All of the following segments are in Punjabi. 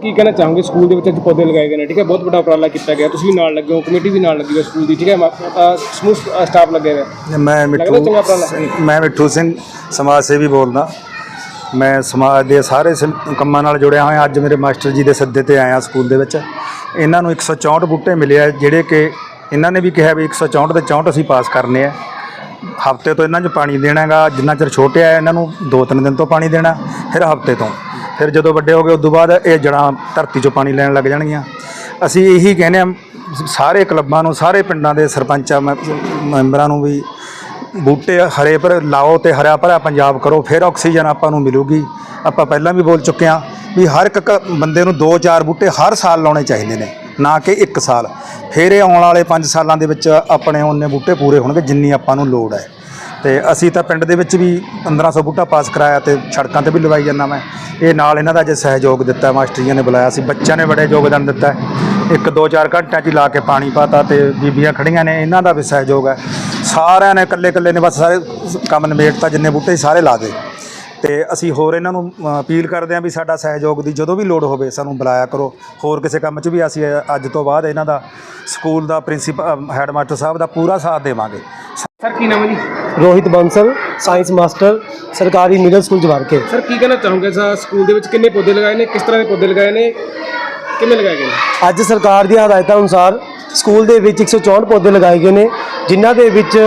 ਕੀ ਕਹਿਣਾ ਚਾਹੋਗੇ? ਸਕੂਲ ਦੇ ਵਿੱਚ ਅੱਜ ਪੌਦੇ ਲਗਾਏ ਗਏ ਨੇ ਠੀਕ ਹੈ? ਬਹੁਤ ਵੱਡਾ ਉਪਰਾਲਾ ਕੀਤਾ ਗਿਆ। ਤੁਸੀਂ ਵੀ ਨਾਲ ਲੱਗੇ ਹੋ ਕਮੇਟੀ ਵੀ ਨਾਲ ਲੱਗੀ ਹੈ ਸਕੂਲ ਦੀ ਠੀਕ ਹੈ? ਸਮੂਹ ਸਟਾਫ ਲੱਗੇ ਹੋਏ ਹੈ। ਮੈਂ ਮਿੱਠੂ ਮੈਂ ਮਿੱਠੂ ਸਿੰਘ ਸਮਾਜ ਸੇਵੀ ਬੋਲਦਾ। ਮੈਂ ਸਮਾਜ ਦੇ ਸਾਰੇ ਕੰਮਾਂ ਨਾਲ ਜੁੜਿਆ ਹੋਇਆ ਅੱਜ ਮੇਰੇ ਮਾਸਟਰ ਜੀ ਦੇ ਸੱਦੇ ਤੇ ਆਇਆ ਸਕੂਲ ਦੇ ਵਿੱਚ। ਇਹਨਾਂ ਨੂੰ 164 ਬੂਟੇ ਮਿਲੇ ਆ ਜਿਹੜੇ ਕਿ ਇਹਨਾਂ ਨੇ ਵੀ ਕਿਹਾ ਵੀ 164 ਦੇ 64 ਅਸੀਂ ਪਾਸ ਕਰਨੇ ਆ। ਹਫ਼ਤੇ ਤੋਂ ਇਹਨਾਂ 'ਚ ਪਾਣੀ ਦੇਣਾਗਾ ਜਿੰਨਾ ਚਿਰ ਛੋਟੇ ਆ ਇਹਨਾਂ ਨੂੰ ਦੋ ਤਿੰਨ ਦਿਨ ਤੋਂ ਪਾਣੀ ਦੇਣਾ ਫਿਰ ਹਫ਼ਤੇ ਤੋਂ। ਫਿਰ ਜਦੋਂ ਵੱਡੇ ਹੋ ਗਏ, ਉਦੋਂ ਬਾਅਦ ਇਹ ਜੜਾਂ ਧਰਤੀ 'ਚੋਂ ਪਾਣੀ ਲੈਣ ਲੱਗ ਜਾਣਗੀਆਂ। ਅਸੀਂ ਇਹੀ ਕਹਿੰਦੇ ਆ ਸਾਰੇ ਕਲੱਬਾਂ ਨੂੰ, ਸਾਰੇ ਪਿੰਡਾਂ ਦੇ ਸਰਪੰਚਾਂ ਮੈਂ- ਮੈਂਬਰਾਂ ਨੂੰ ਵੀ, ਬੂਟੇ ਹਰੇ ਪਰ ਲਾਓ ਤੇ ਹਰਾ ਭਰਾ ਪੰਜਾਬ ਕਰੋ, ਫਿਰ ਆਕਸੀਜਨ ਆਪਾਂ ਨੂੰ ਮਿਲੂਗੀ। ਆਪਾਂ ਪਹਿਲਾਂ ਵੀ ਬੋਲ ਚੁੱਕੇ ਹਾਂ ਵੀ ਹਰ ਇੱਕ ਕ- ਬੰਦੇ ਨੂੰ 2-4 ਬੂਟੇ ਹਰ ਸਾਲ ਲਾਉਣੇ ਚਾਹੀਦੇ ਨੇ, ਨਾ ਕਿ ਇੱਕ ਸਾਲ। ਫਿਰ ਇਹ ਆਉਣ ਵਾਲੇ 5 ਸਾਲਾਂ ਦੇ ਵਿੱਚ ਆਪਣੇ ਉਹਨੇ ਬੂਟੇ ਪੂਰੇ ਹੋਣਗੇ ਜਿੰਨੀ ਆਪਾਂ ਨੂੰ ਲੋੜ ਹੈ। ਤੇ ਅਸੀਂ ਤਾਂ ਪਿੰਡ ਦੇ ਵਿੱਚ ਵੀ 1500 ਬੂਟਾ ਪਾਸ ਕਰਾਇਆ ਤੇ ਸੜਕਾਂ ਤੇ ਵੀ ਲਵਾਈ ਜਾਂਦਾ ਮੈਂ। ਇਹ ਨਾਲ ਇਹਨਾਂ ਦਾ ਜੇ ਸਹਿਯੋਗ ਦਿੱਤਾ ਮਾਸਟਰੀਆਂ ਨੇ ਬੁਲਾਇਆ ਸੀ ਬੱਚਿਆਂ ਨੇ ਬੜੇ ਯੋਗਦਾਨ ਦਿੱਤਾ ਇੱਕ ਦੋ ਚਾਰ ਘੰਟਿਆਂ 'ਚ ਹੀ ਲਾ ਕੇ ਪਾਣੀ ਪਾਤਾ ਤੇ ਬੀਬੀਆਂ ਖੜੀਆਂ ਨੇ ਇਹਨਾਂ ਦਾ ਵੀ ਸਹਿਯੋਗ ਹੈ। ਸਾਰਿਆਂ ਨੇ ਇਕੱਲੇ ਇਕੱਲੇ ਨੇ ਬਸ ਸਾਰੇ ਕੰਮ ਨਿਬੇੜਤਾ ਜਿੰਨੇ ਬੂਟੇ ਸਾਰੇ ਲਾ ਦੇ। ਤੇ ਅਸੀਂ ਹੋਰ ਇਹਨਾਂ ਨੂੰ ਅਪੀਲ ਕਰਦੇ ਹਾਂ ਵੀ ਸਾਡਾ ਸਹਿਯੋਗ ਦੀ ਜਦੋਂ ਵੀ ਲੋੜ ਹੋਵੇ ਸਾਨੂੰ ਬੁਲਾਇਆ ਕਰੋ। ਹੋਰ ਕਿਸੇ ਕੰਮ 'ਚ ਵੀ ਅਸੀਂ ਅੱਜ ਤੋਂ ਬਾਅਦ ਇਹਨਾਂ ਦਾ ਸਕੂਲ ਦਾ ਪ੍ਰਿੰਸੀਪਲ ਹੈਡਮਾਸਟਰ ਸਾਹਿਬ ਦਾ ਪੂਰਾ ਸਾਥ ਦੇਵਾਂਗੇ। ਸਰ ਕੀ ਨਾਮ ਹੈ ਜੀ? ਰੋਹਿਤ ਬੰਸਲ। ਸਾਇੰਸ ਮਾਸਟਰ ਸਰਕਾਰੀ ਮਿਡਲ ਸਕੂਲ ਜਵਾਰਕੇ ਸਰ ਕੀ ਕਹਿਣਾ ਚਾਹੋਗੇ? ਸਰ ਸਕੂਲ ਦੇ ਵਿੱਚ ਕਿੰਨੇ ਪੌਦੇ ਲਗਾਏ ਨੇ? ਕਿਸ ਤਰ੍ਹਾਂ ਦੇ ਪੌਦੇ ਲਗਾਏ ਨੇ? ਕਿਵੇਂ ਲਗਾਏ ਗਏ ਨੇ? ਅੱਜ ਸਰਕਾਰ ਦੀਆਂ ਹਦਾਇਤਾਂ ਅਨੁਸਾਰ ਸਕੂਲ ਦੇ ਵਿੱਚ 164 ਪੌਦੇ ਲਗਾਏ ਗਏ ਨੇ ਜਿਨ੍ਹਾਂ ਦੇ ਵਿੱਚ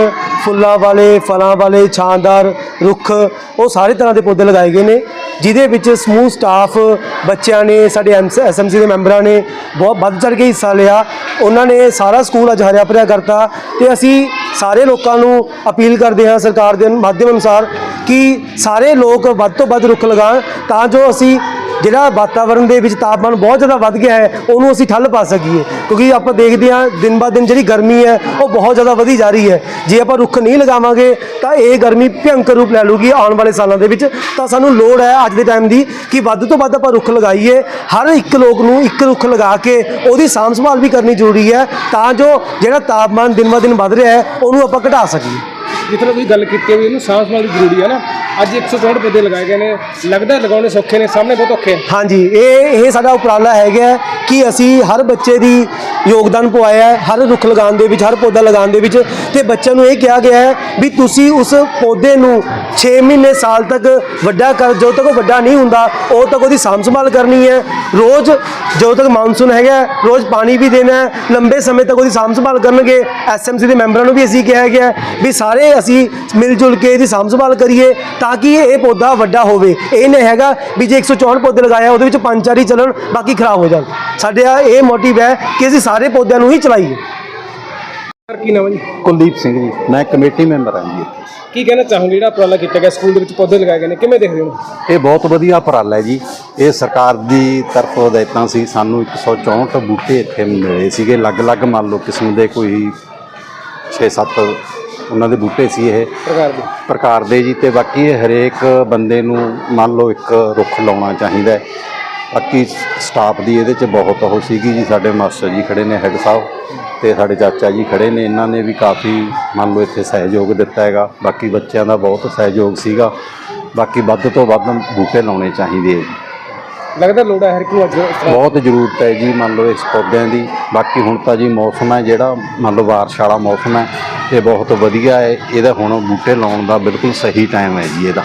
ਫੁੱਲਾਂ ਵਾਲੇ ਫਲਾਂ ਵਾਲੇ ਛਾਂਦਾਰ ਰੁੱਖ ਉਹ ਸਾਰੇ ਤਰ੍ਹਾਂ ਦੇ ਪੌਦੇ ਲਗਾਏ ਗਏ ਨੇ। ਜਿਹਦੇ ਵਿੱਚ ਸਮੂਹ ਸਟਾਫ ਬੱਚਿਆਂ ਨੇ, ਸਾਡੇ ਐਸਐਮਸੀ ਦੇ ਮੈਂਬਰਾਂ ਨੇ ਬਹੁਤ ਵੱਧ ਚੜ੍ਹ ਕੇ ਹਿੱਸਾ ਲਿਆ। ਉਹਨਾਂ ਨੇ ਸਾਰਾ ਸਕੂਲ ਅੱਜ ਹਰਿਆ ਭਰਿਆ ਕਰਤਾ ਤੇ ਅਸੀਂ ਸਾਰੇ ਲੋਕਾਂ ਨੂੰ ਅਪੀਲ ਕਰਦੇ ਹਾਂ ਸਰਕਾਰ ਦੇ ਮਾਧਿਅਮ ਅਨੁਸਾਰ ਕਿ ਸਾਰੇ ਲੋਕ ਵੱਧ ਤੋਂ ਵੱਧ ਰੁੱਖ ਲਗਾਉਣ ਤਾਂ ਜੋ ਅਸੀਂ ਜਿਹੜਾ ਵਾਤਾਵਰਣ ਦੇ ਵਿੱਚ ਤਾਪਮਾਨ ਬਹੁਤ ਜ਼ਿਆਦਾ ਵੱਧ ਗਿਆ ਹੈ, ਉਹਨੂੰ ਅਸੀਂ ਠੱਲ ਪਾ ਸਕੀਏ। ਕਿਉਂਕਿ ਆਪਾਂ ਦੇਖਦੇ ਹਾਂ, ਦਿਨ ਬਾ ਦਿਨ ਜਿਹੜੀ ਗਰਮੀ ਹੈ, ਉਹ ਬਹੁਤ ਜ਼ਿਆਦਾ ਵਧੀ ਜਾ ਰਹੀ ਹੈ। ਜੇ ਆਪਾਂ ਰੁੱਖ ਨਹੀਂ ਲਗਾਵਾਂਗੇ, ਤਾਂ ਇਹ ਗਰਮੀ ਭਿਅੰਕਰ ਰੂਪ ਲੈ ਲੂਗੀ ਆਉਣ ਵਾਲੇ ਸਾਲਾਂ ਦੇ ਵਿੱਚ। ਤਾਂ ਸਾਨੂੰ ਲੋੜ ਹੈ ਅੱਜ ਦੇ ਟਾਈਮ ਦੀ ਕਿ ਵੱਧ ਤੋਂ ਵੱਧ ਆਪਾਂ ਰੁੱਖ ਲਗਾਈਏ। ਹਰ ਇੱਕ ਲੋਕ ਨੂੰ ਇੱਕ ਰੁੱਖ ਲਗਾ ਕੇ ਉਹਦੀ ਸਾਂਭ ਸੰਭਾਲ ਵੀ ਕਰਨੀ ਜ਼ਰੂਰੀ ਹੈ, ਤਾਂ ਜੋ ਜਿਹੜਾ ਤਾਪਮਾਨ ਦਿਨ ਬਾ ਦਿਨ ਵੱਧ ਰਿਹਾ ਹੈ, ਉਹਨੂੰ ਆਪਾਂ ਘਟਾ ਸਕੀਏ। ਜਿੱਥੇ ਤੁਸੀਂ ਗੱਲ ਕੀਤੀ ਹੈ ਵੀ ਇਹਨੂੰ ਸਾਂਭ ਸੰਭਾਲ ਜ਼ਰੂਰੀ ਹੈ ਨਾ, ਅੱਜ 164 ਪੌਦੇ ਲਗਾਏ ਗਏ ਨੇ, ਲੱਗਦਾ ਲਗਾਉਣੇ ਸੌਖੇ ਨੇ, ਸਾਹਮਣੇ ਬਹੁਤ ਔਖੇ ਹਾਂਜੀ, ਇਹ ਇਹ ਸਾਡਾ ਉਪਰਾਲਾ ਹੈਗਾ ਕਿ ਅਸੀਂ ਹਰ ਬੱਚੇ ਦੀ ਯੋਗਦਾਨ ਪਵਾਇਆ ਹੈ, ਹਰ ਰੁੱਖ ਲਗਾਉਣ ਦੇ ਵਿੱਚ, ਹਰ ਪੌਦਾ ਲਗਾਉਣ ਦੇ ਵਿੱਚ, ਤੇ ਬੱਚਿਆਂ ਨੂੰ ਇਹ ਕਿਹਾ ਗਿਆ ਹੈ ਵੀ ਤੁਸੀਂ ਉਸ ਪੌਦੇ ਨੂੰ 6 ਮਹੀਨੇ ਸਾਲ ਤੱਕ ਵੱਡਾ ਕਰ, ਜਦੋਂ ਤੱਕ ਉਹ ਵੱਡਾ ਨਹੀਂ ਹੁੰਦਾ, ਉਦੋਂ ਤੱਕ ਉਹਦੀ ਸਾਂਭ ਸੰਭਾਲ ਕਰਨੀ ਹੈ। ਰੋਜ਼ ਜਦੋਂ ਤੱਕ ਮੌਨਸੂਨ ਹੈਗਾ ਰੋਜ਼ ਪਾਣੀ ਵੀ ਦੇਣਾ ਹੈ, ਲੰਬੇ ਸਮੇਂ ਤੱਕ ਉਹਦੀ ਸਾਂਭ ਸੰਭਾਲ ਕਰਨਗੇ। ਐਸਐਮਸੀ ਦੇ ਮੈਂਬਰਾਂ ਨੂੰ ਵੀ ਅਸੀਂ ਕਿਹਾ ਗਿਆ ਵੀ ਸਾਰੇ ਅਸੀਂ ਮਿਲ ਜੁਲ ਕੇ ਇਹਦੀ ਸਾਂਭ ਸੰਭਾਲ ਕਰੀਏ ਤਾਂ ਕਿ ਇਹ ਪੌਦਾ ਵੱਡਾ ਹੋਵੇ। ਇਹ ਨਹੀਂ ਹੈਗਾ ਵੀ ਜੇ 164 ਪੌਦੇ ਲਗਾਇਆ ਉਹਦੇ ਵਿੱਚ ਪੰਜ ਚਾਰ ਹੀ ਚੱਲਣ ਬਾਕੀ ਖਰਾਬ ਹੋ ਜਾਣ। ਸਾਡਾ ਇਹ ਮੋਟਿਵ ਹੈ ਕਿ ਅਸੀਂ ਸਾਰੇ ਪੌਦਿਆਂ ਨੂੰ ਹੀ ਚਲਾਈਏ। ਸਰ ਕੀ ਨਾਮ ਹੈ ਜੀ? ਕੁਲਦੀਪ ਸਿੰਘ ਜੀ। ਮੈਂ ਕਮੇਟੀ ਮੈਂਬਰ ਹਾਂ ਜੀ। ਕੀ ਕਹਿਣਾ ਚਾਹੋਗੇ? ਜਿਹੜਾ ਉਪਰਾਲਾ ਕੀਤਾ ਗਿਆ ਸਕੂਲ ਦੇ ਵਿੱਚ ਪੌਦੇ ਲਗਾਏ ਗਏ ਨੇ ਕਿਵੇਂ ਦੇਖਦੇ ਹੋ? ਇਹ ਬਹੁਤ ਵਧੀਆ ਉਪਰਾਲਾ ਹੈ ਜੀ। ਇਹ ਸਰਕਾਰ ਦੀ ਤਰਫੋਂ ਹਦਾਇਤਾਂ ਸੀ ਸਾਨੂੰ 164 ਬੂਟੇ ਇੱਥੇ ਮਿਲੇ ਸੀਗੇ। ਅਲੱਗ-ਅਲੱਗ ਮੰਨ ਲਓ ਕਿਸਮ ਦੇ ਕੋਈ 6-7 ਉਹਨਾਂ ਦੇ ਬੂਟੇ ਸੀ ਇਹ। ਪ੍ਰਕਾਰ ਦੇ। ਪ੍ਰਕਾਰ ਦੇ ਜੀ ਤੇ ਬਾਕੀ ਇਹ ਹਰੇਕ ਬੰਦੇ ਨੂੰ ਮੰਨ ਲਓ ਇੱਕ ਰੁੱਖ ਲਾਉਣਾ ਚਾਹੀਦਾ ਹੈ। ਬਾਕੀ ਸਟਾਫ ਦੀ ਇਹਦੇ 'ਚ ਬਹੁਤ ਉਹ ਸੀਗੀ ਜੀ। ਸਾਡੇ ਮਾਸਟਰ ਜੀ ਖੜੇ ਨੇ ਹੈੱਡ ਸਾਹਿਬ ਤੇ ਸਾਡੇ ਚਾਚਾ ਜੀ ਖੜੇ ਨੇ। ਇਹਨਾਂ ਨੇ ਵੀ ਕਾਫੀ ਮੰਨ ਲਓ ਇੱਥੇ ਸਹਿਯੋਗ ਦਿੱਤਾ ਹੈਗਾ। ਬਾਕੀ ਬੱਚਿਆਂ ਦਾ ਬਹੁਤ ਸਹਿਯੋਗ ਸੀਗਾ। ਬਾਕੀ ਵੱਧ ਤੋਂ ਵੱਧ ਬੂਟੇ ਲਾਉਣੇ ਚਾਹੀਦੇ ਹੈ ਜੀ। ਲੱਗਦਾ ਲੋੜ ਹੈ ਹਰ ਇੱਕ ਨੂੰ ਅੱਜ ਇਸ ਤਰ੍ਹਾਂ ਬਹੁਤ ਜ਼ਰੂਰਤ ਹੈ ਜੀ, ਮੰਨ ਲਓ ਇਸ ਪੌਦਿਆਂ ਦੀ। ਬਾਕੀ ਹੁਣ ਤਾਂ ਜੀ ਮੌਸਮ ਹੈ ਜਿਹੜਾ, ਮੰਨ ਲਓ ਬਾਰਿਸ਼ ਵਾਲਾ ਮੌਸਮ ਹੈ, ਇਹ ਬਹੁਤ ਵਧੀਆ ਹੈ। ਇਹਦਾ ਹੁਣ ਬੂਟੇ ਲਾਉਣ ਦਾ ਬਿਲਕੁਲ ਸਹੀ ਟਾਈਮ ਹੈ ਜੀ ਇਹਦਾ।